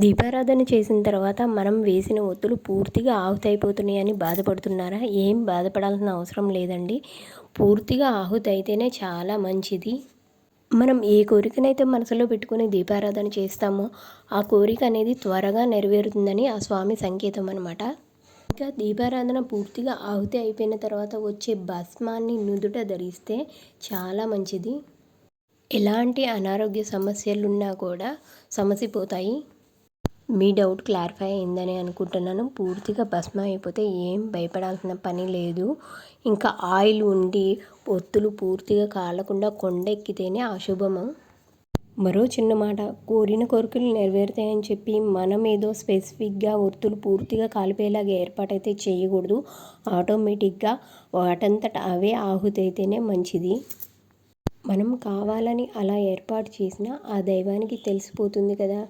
దీపారాధన చేసిన తర్వాత మనం వేసిన ఒత్తులు పూర్తిగా ఆహుతైపోతున్నాయని బాధపడుతున్నారా? ఏం బాధపడాల్సిన అవసరం లేదండి. పూర్తిగా ఆహుతి అయితేనే చాలా మంచిది. మనం ఏ కోరికనైతే మనసులో పెట్టుకుని దీపారాధన చేస్తామో ఆ కోరిక అనేది త్వరగా నెరవేరుతుందని ఆ స్వామి సంకేతం అనమాట ఇంకా దీపారాధన పూర్తిగా ఆహుతి అయిపోయిన తర్వాత వచ్చే భస్మాన్ని నుదుట ధరిస్తే చాలా మంచిది. ఎలాంటి అనారోగ్య సమస్యలున్నా కూడా సమసిపోతాయి. మీ డౌట్ క్లారిఫై అయిందని అనుకుంటున్నాను. పూర్తిగా భస్మం అయిపోతే ఏం భయపడాల్సిన పని లేదు. ఇంకా ఆయిల్ ఉండి ఒత్తులు పూర్తిగా కాలకుండా కొండ ఎక్కితేనే అశుభము? మరో చిన్న మాట. కోరిన కోరికలు నెరవేరుతాయని చెప్పి మనం ఏదో స్పెసిఫిక్గా ఒత్తులు పూర్తిగా కాలిపోయేలాగా ఏర్పాటైతే చేయకూడదు. ఆటోమేటిక్గా వాటంతట అవే ఆహుతైతేనే మంచిది. మనం కావాలని అలా ఏర్పాటు చేసినా ఆ దైవానికి తెలిసిపోతుంది కదా.